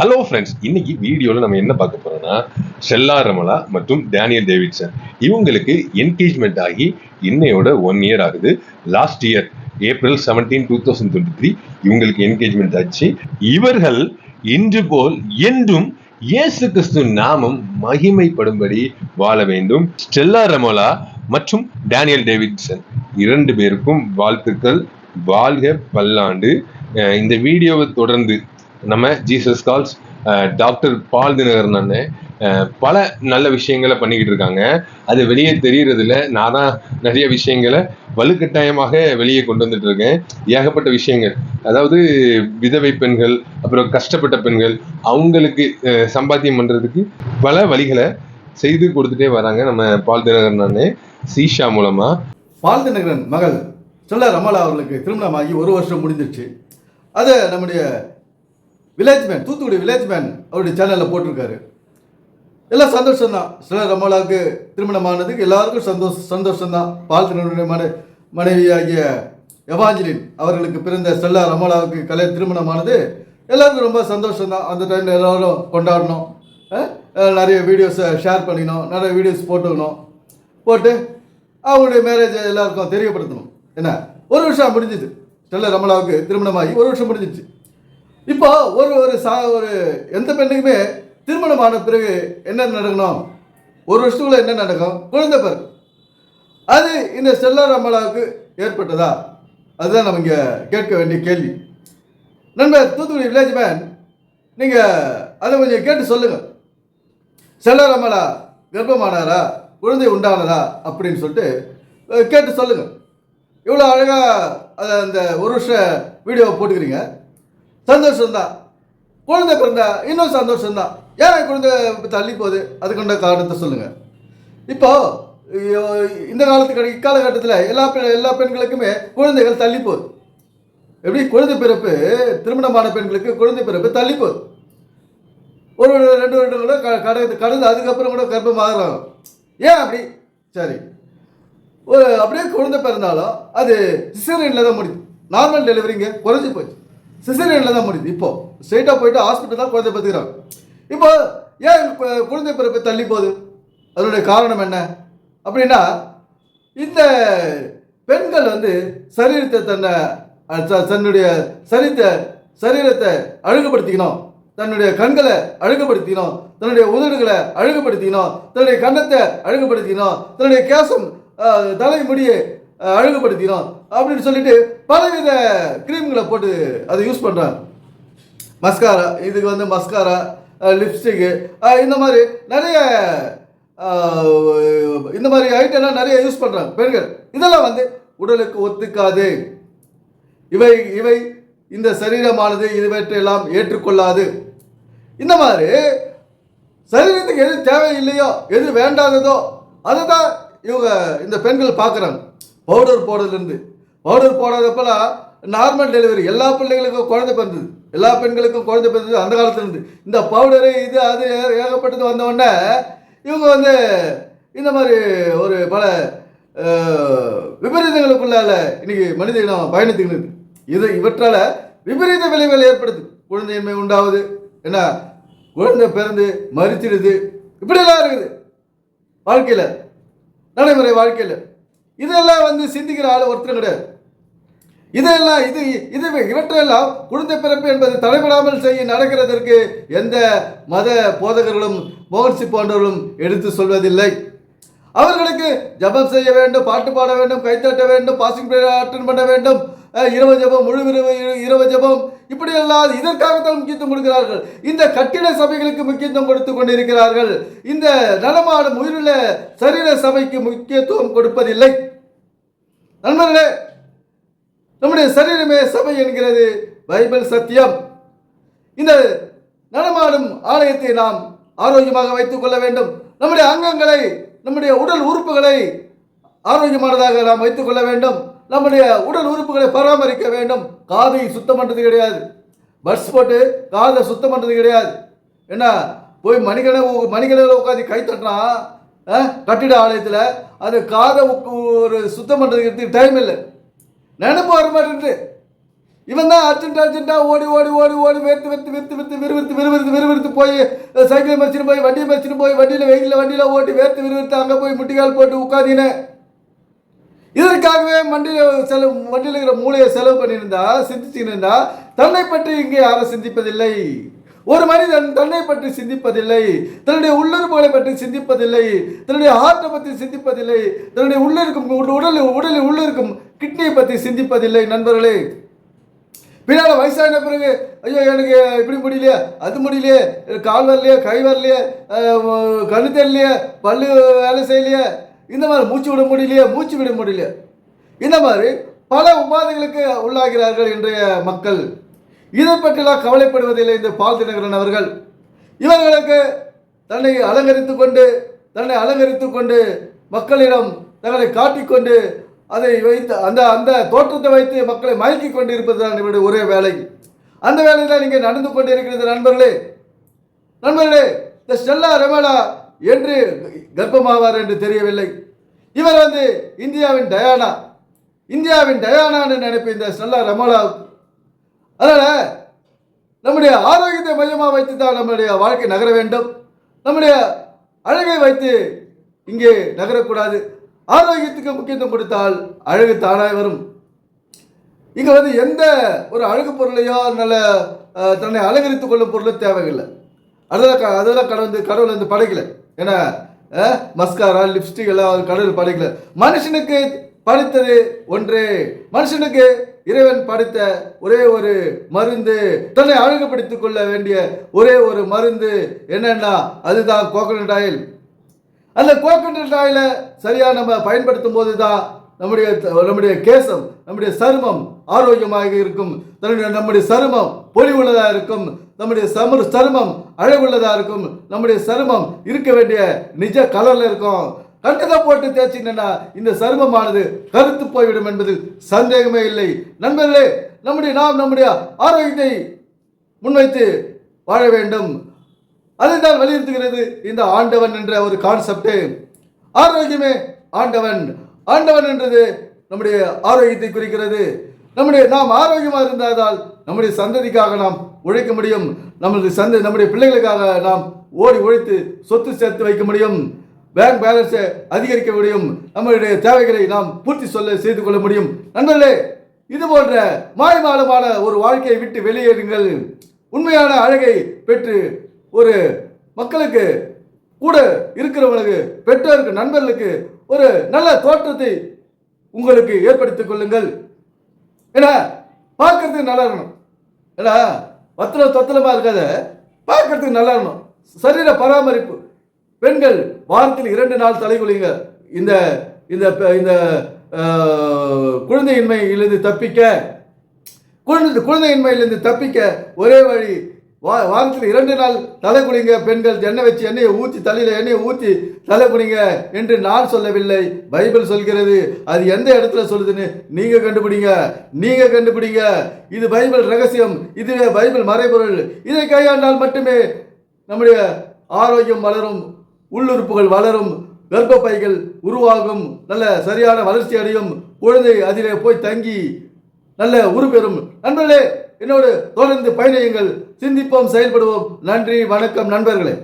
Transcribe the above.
Hello friends இன்னைக்கு வீடியோவில் நம்ம என்ன பார்க்க போறோம்னா ஷெல்லா ரமலா மற்றும் டேனியல் டேவிட்சன். இவங்களுக்கு என்கேஜ்மெண்ட் ஆகி இன்னையோட ஒன் இயர் ஆகுது. Last year April seventeen two thousand twenty three இவங்களுக்கு என்கேஜ்மெண்ட் ஆச்சு. இவர்கள் இன்று போல் என்றும் இயேசு கிறிஸ்து நாமம் மகிமைப்படும்படி வாழ வேண்டும். ஸ்டெல்லா ரமோலா மற்றும் டேனியல் டேவிட்சன் இரண்டு பேருக்கும் வாழ்த்துக்கள். வாழ்க பல்லாண்டு. இந்த வீடியோவை தொடர்ந்து நம்ம Jesus Calls doctor Paul Dhinakaran அண்ணன் பல நல்ல விஷயங்களை பண்ணிக்கிட்டு இருக்காங்க. அது வெளியே தெரியறதில்ல. நான் தான் நிறைய விஷயங்களை வலுக்கட்டாயமாக வெளியே கொண்டு வந்துட்டு இருக்கேன். ஏகப்பட்ட விஷயங்கள். அதாவது விதவை பெண்கள் அப்புறம் கஷ்டப்பட்ட பெண்கள் அவங்களுக்கு uh, சம்பாத்தியம் பண்ணுறதுக்கு பல வழிகளை செய்து கொடுத்துட்டே வராங்க நம்ம பால் தினகரன் அண்ணன் சீஷா பால் தினகரன் மகள் சொல்ல ரமலா அவர்களுக்கு திருமணமாகி ஒரு வருஷம் முடிஞ்சிருச்சு. அதை நம்முடைய Village Man Thoothukudi Village Man அவருடைய சேனலில் போட்டிருக்காரு. எல்லாம் சந்தோஷம் தான் சில ரமலாவுக்கு திருமணமானதுக்கு எல்லாருக்கும் சந்தோஷம் சந்தோஷம் தான் பால்தினருடைய மனை மனைவியாகிய எவாஞ்சலின் அவர்களுக்கு பிறந்த ஸ்டெல்லா ரமலாவுக்கு கலை திருமணமானது எல்லாருக்கும் ரொம்ப சந்தோஷம் தான் அந்த டைமில் எல்லோரும் கொண்டாடணும். நிறைய வீடியோஸை ஷேர் பண்ணிக்கணும். நிறைய வீடியோஸ் போட்டுக்கணும். போட்டு அவங்களுடைய மேரேஜை எல்லாருக்கும் தெரியப்படுத்தணும். என்ன? ஒரு வருஷம் முடிஞ்சுது. ஸ்டெல்லா ரமலாவுக்கு திருமணமாகி ஒரு வருஷம் முடிஞ்சிச்சு. இப்போ ஒரு ஒரு சா ஒரு எந்த பெண்ணுக்குமே திருமணம் ஆன பிறகு என்ன நடக்கணும்? ஒரு வருஷத்துக்குள்ள என்ன நடக்கும்? குழந்தை பிறகு. அது இந்த ஸ்டெல்லா ரமலாவுக்கு ஏற்பட்டதா? அதுதான் நம்ம இங்கே கேட்க வேண்டிய கேள்வி. நண்பர் தூத்துக்குடி வில்லேஜ் மேன் நீங்கள் அதை கொஞ்சம் கேட்டு சொல்லுங்கள் ஸ்டெல்லா ரமலா கர்ப்பமானாரா? குழந்தை உண்டானதா? அப்படின்னு சொல்லிட்டு கேட்டு சொல்லுங்கள் இவ்வளோ அழகாக அதை அந்த ஒரு வருஷ வீடியோவை போட்டுக்கிறீங்க. சந்தோஷம்தான். குழந்தை பிறந்தா இன்னும் சந்தோஷம்தான். ஏன் குழந்தை தள்ளி போகுது அதுக்குண்ட காரணத்தை சொல்லுங்கள் இப்போது இந்த காலத்துக்கு இக்காலகட்டத்தில் எல்லா பெண் எல்லா பெண்களுக்குமே குழந்தைகள் தள்ளி போகுது. எப்படி? குழந்தை பிறப்பு திருமணமான பெண்களுக்கு குழந்தை பிறப்பு தள்ளி போகுது. ஒரு ரெண்டு வருடம் கூட க- கடந்து கடந்து அதுக்கப்புறம் கூட கர்ப்பமாகறாங்க ஏன் அப்படி? சரி. ஒரு அப்படியே குழந்தை பிறந்தாலும் அது சிசேரியனில் தான் முடியுது நார்மல் டெலிவரிங்க குறைஞ்சி போச்சு. சிசேரியனில் தான் முடியுது. இப்போ ஸ்ட்ரெயிட்டாக போயிட்டு ஹாஸ்பிட்டல் தான் குழந்தை பார்த்துக்கிறாங்க இப்போ ஏன் குழந்தை பிறப்பு தள்ளி போகுது? அதனுடைய காரணம் என்ன? அப்படின்னா இந்த பெண்கள் வந்து சரீரத்தை தன்னை தன்னுடைய சரித்த சரீரத்தை அழகுபடுத்திக்கணும். தன்னுடைய கண்களை அழகுபடுத்திக்கணும். தன்னுடைய உதடுகளை அழகுபடுத்திக்கணும். தன்னுடைய கன்னத்தை அழகுபடுத்திக்கணும். தன்னுடைய கேசம் தலை தலைமுடியை அழகுபடுத்திக்கணும். அப்படின்னு சொல்லிட்டு பலவித க்ரீம்களை போட்டு அதை யூஸ் பண்ணுறாங்க மஸ்காரா இதுக்கு வந்து மஸ்காரா லிப்ஸ்டிக்கு இந்த மாதிரி நிறைய இந்த மாதிரி ஐட்டம்லாம் நிறைய யூஸ் பண்ணுறாங்க பெண்கள் இதெல்லாம் வந்து உடலுக்கு ஒத்துக்காது. இவை இவை இந்த சரீரமானது இவற்றையெல்லாம் ஏற்றுக்கொள்ளாது. இந்த மாதிரி சரீரத்துக்கு எது தேவையில்லையோ எது வேண்டாததோ அதை தான் இவங்க இந்த பெண்கள் பார்க்குறாங்க. பவுடர் போடுறதுலேருந்து. பவுடர் போடாதப்பெல்லாம் நார்மல் டெலிவரி எல்லா பிள்ளைகளுக்கும் குழந்தை பிறந்தது. எல்லா பெண்களுக்கும் குழந்தை பிறந்தது அந்த காலத்துல இருந்து. இந்த பவுடரு இது அது ஏகப்பட்டது வந்த இவங்க வந்து இந்த மாதிரி ஒரு பல விபரீதங்களுக்குள்ளால இன்னைக்கு மனித இனம் பயணித்துக்கிறது இது இவற்றால விபரீத விளைவுகள் ஏற்படுது. குழந்தையின்மை உண்டாவது என்ன? குழந்தை பிறந்து மறிச்சிடுது இப்படியெல்லாம் இருக்குது. வாழ்க்கையில் நடைமுறை வாழ்க்கையில். இதெல்லாம் வந்து சிந்திக்கிற ஆள் ஒருத்தரும் கிடையாது. இதெல்லாம் இது இது இவற்றையெல்லாம் குழந்தை பிறப்பு என்பது தடைபடாமல் செய்ய நடக்கிறதற்கு எந்த மத போதகர்களும் மோகன்சி போன்றவர்களும் எடுத்து சொல்வதில்லை. அவர்களுக்கு ஜெபம் செய்ய வேண்டும் பாட்டு பாட வேண்டும் கைத்தட்ட வேண்டும் பாசிங் அட்டன் பண்ண வேண்டும். இரவு ஜபம் முழு இரவு இரவு ஜபம். இப்படி எல்லாம் இதற்காகத்தான் முக்கியத்துவம் கொடுக்கிறார்கள். இந்த கட்டிட சபைகளுக்கு முக்கியத்துவம் கொடுத்து கொண்டிருக்கிறார்கள். இந்த நலமாடும் உயிருள்ள சரீர சபைக்கு முக்கியத்துவம் கொடுப்பதில்லை. நண்பர்களே நம்முடைய சரீரமே சபை என்கிறது பைபிள் சத்தியம். இந்த நடமாடும் ஆலயத்தை நாம் ஆரோக்கியமாக வைத்துக் கொள்ள வேண்டும். நம்முடைய அங்கங்களை நம்முடைய உடல் உறுப்புகளை ஆரோக்கியமானதாக நாம் வைத்துக் கொள்ள வேண்டும். நம்முடைய உடல் உறுப்புகளை பராமரிக்க வேண்டும். காதை சுத்தம் பண்ணுறது கிடையாது. பட்ஸ் போட்டு காதை சுத்தம் பண்ணுறது கிடையாது. என்ன? போய் மணிக்கணை மணிக்கணையில் உட்காந்து கை தட்டுறான் கட்டிட ஆலயத்தில் அது காதை ஒரு சுத்தம் பண்ணுறதுக்கு டைம் இல்லை. நினைப்பு வர மாட்டேங்குது இவன் தான் அர்ஜென்ட் அர்ஜென்ட்டாக ஓடி ஓடி ஓடி ஓடி வெறுத்து வெறுத்து வெறுத்து வெறுத்து விறுவிறுத்து விறுவிறுத்து விறுவிறுத்து போய் சைக்கிள் மச்சின்னு போய் வண்டியை மச்சின்னு போய் வண்டியில் வெயிலில் வண்டியில் ஓட்டி வேர்த்து விறுவிறுத்து அங்கே போய் முட்டிக்கால் போட்டு உட்காந்தினேன் இதற்காகவே மண்டியில் செலவு மண்டியில் இருக்கிற மூளையை செலவு பண்ணியிருந்தா சிந்திச்சிருந்தா தன்னை பற்றி இங்கே யாரும் சிந்திப்பதில்லை. ஒரு மனிதன் தன்னை பற்றி சிந்திப்பதில்லை. தன்னுடைய உள்ளுறுப்புகளை பற்றி சிந்திப்பதில்லை. தன்னுடைய ஹார்ட்டை பற்றி சிந்திப்பதில்லை. தன்னுடைய உள்ளே இருக்கும் உடல் உடலில் உள்ளே இருக்கும் கிட்னியை பற்றி சிந்திப்பதில்லை நண்பர்களே. பின்னால் வயசான பிறகு ஐயோ எனக்கு இப்படி முடியலையே அது முடியலையே கால் வரலையே கை வரலையே அஹ், தெரியலையே பல்லு வேலை செய்யலையே இந்த மாதிரி மூச்சு விட முடியலையே மூச்சு விட முடியலையே. இந்த மாதிரி பல உபாதைகளுக்கு உள்ளாகிறார்கள் இன்றைய மக்கள். இதை பற்றிலாம் கவலைப்படுவதில்லை இந்த பால் தினகரன் அவர்கள். இவர்களுக்கு தன்னை அலங்கரித்து கொண்டு தன்னை அலங்கரித்து கொண்டு மக்களிடம் தங்களை காட்டிக்கொண்டு அதை வைத்து அந்த அந்த தோற்றத்தை வைத்து மக்களை மயக்கி கொண்டு இருப்பதுதான் இவருடைய ஒரே வேலை. அந்த வேலையில் நீங்கள் நடந்து கொண்டு இருக்கிறது நண்பர்களே. நண்பர்களே இந்த ஸ்டெல்லா ரெமலா என்று கர்ப்பமாவார் என்று தெரியவில்லை. இவர் வந்து இந்தியாவின் டயானா. இந்தியாவின் டயானான்னு நினைப்பு இந்த ஸ்டெல்லா ரமோலா அதனால் நம்முடைய ஆரோக்கியத்தை மையமாக வைத்து தான் நம்முடைய வாழ்க்கை நகர வேண்டும். நம்முடைய அழகை வைத்து இங்கே நகரக்கூடாது. ஆரோக்கியத்துக்கு முக்கியத்துவம் கொடுத்தால் அழகு தானாக வரும். இங்கே வந்து எந்த ஒரு அழகு பொருளையோ நல்ல தன்னை அலங்கரித்துக் கொள்ளும் பொருளும் தேவையில்லை. அதெல்லாம் க- அதெல்லாம் கடவுள் கடவுள் வந்து படைக்கலை. என்ன? மஸ்காரா லிப்ஸ்டிக் எல்லாம் அவர் கடவுள் படைக்கல. மனுஷனுக்கு படைத்தது ஒன்றே. மனுஷனுக்கு இறைவன் படைத்த ஒரே ஒரு மருந்து. தன்னை அழகுபடுத்திக் கொள்ள வேண்டிய ஒரே ஒரு மருந்து என்னன்னா அதுதான் கோகனட் ஆயில் அந்த கோகனட் ஆயிலை சரியாக நம்ம பயன்படுத்தும் போது தான் நம்முடைய நம்முடைய கேசம் நம்முடைய சருமம் ஆரோக்கியமாக இருக்கும். தன்னுடைய நம்முடைய சருமம் பொலிவுள்ளதாக இருக்கும். நம்முடைய சமர் சருமம் அழகுள்ளதாக இருக்கும். நம்முடைய சருமம் இருக்க வேண்டிய நிஜ கலரில் இருக்கும். கண்டதை போட்டு தேய்ச்சிங்கன்னா இந்த சருமமானது கருத்து போய்விடும் என்பது சந்தேகமே இல்லை. நண்பர்களே நம்முடைய நாம் நம்முடைய ஆரோக்கியத்தை முன்வைத்து வாழ வேண்டும். அதுதான் வலியுறுத்துகிறது இந்த ஆண்டவன் என்ற ஒரு கான்செப்ட் ஆரோக்கியமே ஆண்டவன். ஆண்டவன் என்றது நம்முடைய ஆரோக்கியத்தை குறிக்கிறது. நம்முடைய நாம் ஆரோக்கியமாக இருந்தால் நம்முடைய சந்ததிக்காக நாம் உழைக்க முடியும். நம்மளுடைய சந்த நம்முடைய பிள்ளைகளுக்காக நாம் ஓடி உழைத்து சொத்து சேர்த்து வைக்க முடியும். பேங்க் பேலன்ஸை அதிகரிக்க முடியும். நம்மளுடைய தேவைகளை நாம் பூர்த்தி சொல்ல செய்து கொள்ள முடியும். நண்பர்களே இது போன்ற மாய்மாலமான ஒரு வாழ்க்கையை விட்டு வெளியேறுங்கள். உண்மையான அழகை பெற்று ஒரு மக்களுக்கு கூட இருக்கிறவங்களுக்கு பெற்றோருக்கு நண்பர்களுக்கு ஒரு நல்ல தோற்றத்தை உங்களுக்கு ஏற்படுத்திக் கொள்ளுங்கள். ஏன்னா பார்க்கறதுக்கு நல்லா இருக்கணும். ஏன்னா வத்தல தொத்தலமாக இருக்காத. பார்க்கறதுக்கு நல்லா இருக்கணும். சரீர பராமரிப்பு. பெண்கள் வாரத்தில் இரண்டு நாள் தலை குளிங்க. இந்த இந்த இந்த குழந்தையின்மையிலிருந்து தப்பிக்க. குழந்தை குழந்தையின்மையிலிருந்து தப்பிக்க ஒரே வழி வா வாரத்தில் இரண்டு நாள் தலை குளிங்க பெண்கள் எண்ணெய் வச்சு எண்ணெயை ஊற்றி தலையில் எண்ணெயை ஊற்றி தலை குளிங்க என்று நான் சொல்லவில்லை. பைபிள் சொல்கிறது அது எந்த இடத்துல சொல்லுதுன்னு நீங்கள் கண்டுபிடிங்க நீங்கள் கண்டுபிடிங்க. இது பைபிள் ரகசியம் இதுவே பைபிள் மறைபொருள். இதை கையாண்டால் மட்டுமே நம்முடைய ஆரோக்கியம் வளரும் உள்ளுறுப்புகள் வளரும் கர்ப்பப்பைகள் உருவாகும் நல்ல சரியான வளர்ச்சி அடையும். குழந்தை அதிலே போய் தங்கி நல்ல உருப்பெறும். நண்பர்களே என்னோடு தொடர்ந்து பயணியுங்கள். சிந்திப்போம் செயல்படுவோம். நன்றி வணக்கம் நண்பர்களே.